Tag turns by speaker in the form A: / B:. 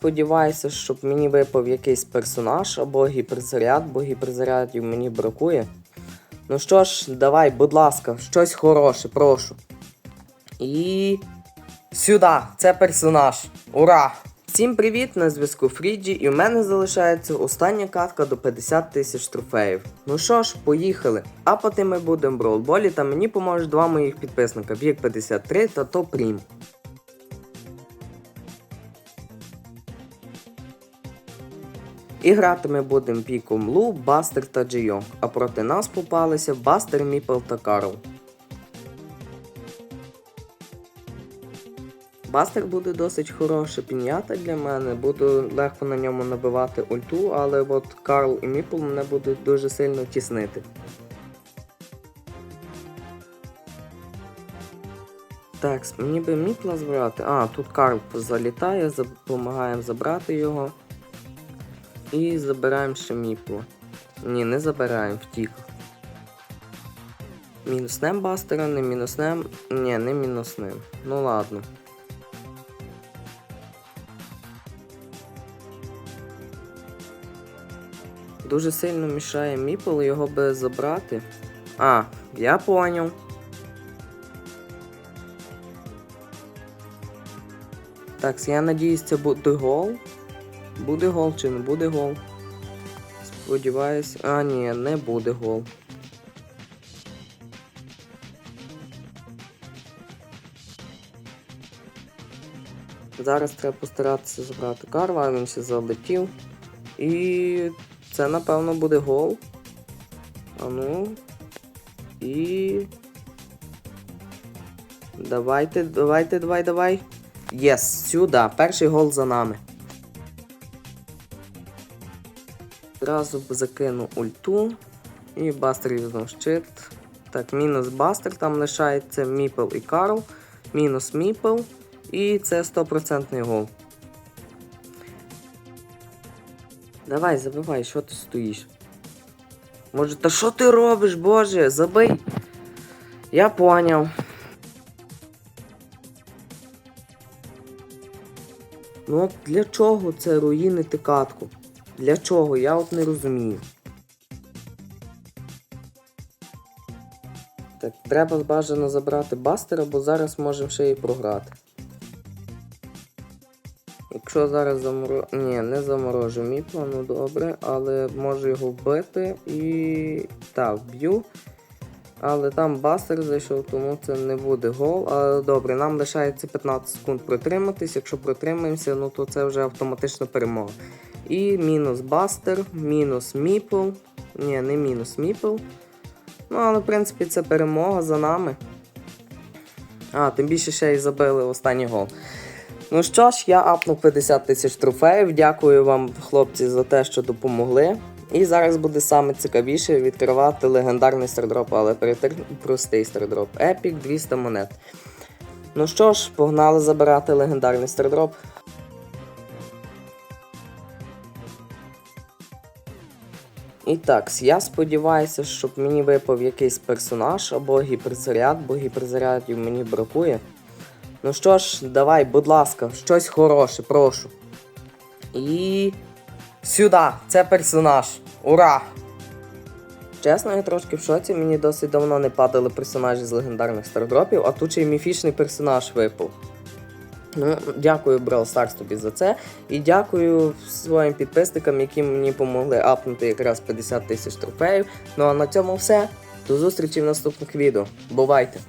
A: сподіваюся, щоб мені випав якийсь персонаж або гіперзаряд, бо гіперзарядів мені бракує. Ну що ж, давай, будь ласка, щось хороше, прошу. І. Сюди, це персонаж. Ура! Всім привіт! На зв'язку Фріджі, і в мене залишається остання катка до 50 тисяч трофеїв. Ну що ж, поїхали. А потім ми будемо в броудболі, та мені поможуть два моїх підписника Вік 53 та Топрім. І грати ми будемо піком Лу, Бастер та Джейонг, а проти нас попалися Бастер, Міпл та Карл. Бастер буде досить хороша пінята для мене, буду легко на ньому набивати ульту, але от Карл і Міпл мене будуть дуже сильно тіснити. Так, мені би Міпла збирати. А, тут Карл залітає, допомагаємо забрати його. І забираємо ще Міпла. Ні, не забираємо, втік. Мінуснем бастера, не мінуснем. Ні, не мінуснем. Ну ладно. Дуже сильно мішає Міпл, його би забрати. А, я поняв. Так, я надіюсь, це буде гол. Буде гол чи не буде гол? Сподіваюсь. А, ні, не буде гол. Зараз треба постаратися забрати Карла, він ще залетів. І це, напевно, буде гол. А ну. І. Давайте, давайте, давай, давай. Єс, сюди. Перший гол за нами. Зразу закину ульту. І бастер візьму щит. Так, мінус бастер, там лишається Міпл і Карл. Мінус Міпл. І це 100% гол. Давай, забивай, що ти стоїш? Може, та що ти робиш, боже? Забий. Я поняв. Ну от для чого це руїнити катку? Для чого? Я от не розумію. Так, треба бажано забрати бастера, бо зараз можемо ще і програти. Якщо зараз заморо... Ні, не заморожу міпла, ну добре, але можу його вбити і. Так, вб'ю. Але там бастер зайшов, тому це не буде гол. Але добре, нам лишається 15 секунд протриматись. Якщо протримаємося, ну то це вже автоматична перемога. І мінус бастер, мінус міпл. Ні, не мінус міпл. Ну, але в принципі це перемога за нами. А, тим більше ще й забили останній гол. Ну що ж, я апнув 50 тисяч трофеїв. Дякую вам, хлопці, за те, що допомогли. І зараз буде саме цікавіше відкривати легендарний стардроп, але перед тим простий стардроп. Епік 200 монет. Ну що ж, погнали забирати легендарний стардроп. І так, я сподіваюся, щоб мені випав якийсь персонаж або гіперзаряд, бо гіперзарядів мені бракує. Ну що ж, давай, будь ласка, щось хороше, прошу. І. Сюди, це персонаж. Ура! Чесно, я трошки в шоці, мені досить давно не падали персонажі з легендарних стардропів, а тут ще й міфічний персонаж випав. Ну, дякую, Brawl Stars тобі за це. І дякую своїм підписникам, які мені допомогли апнути якраз 50 тисяч трофеїв. Ну а на цьому все. До зустрічі в наступних відео. Бувайте!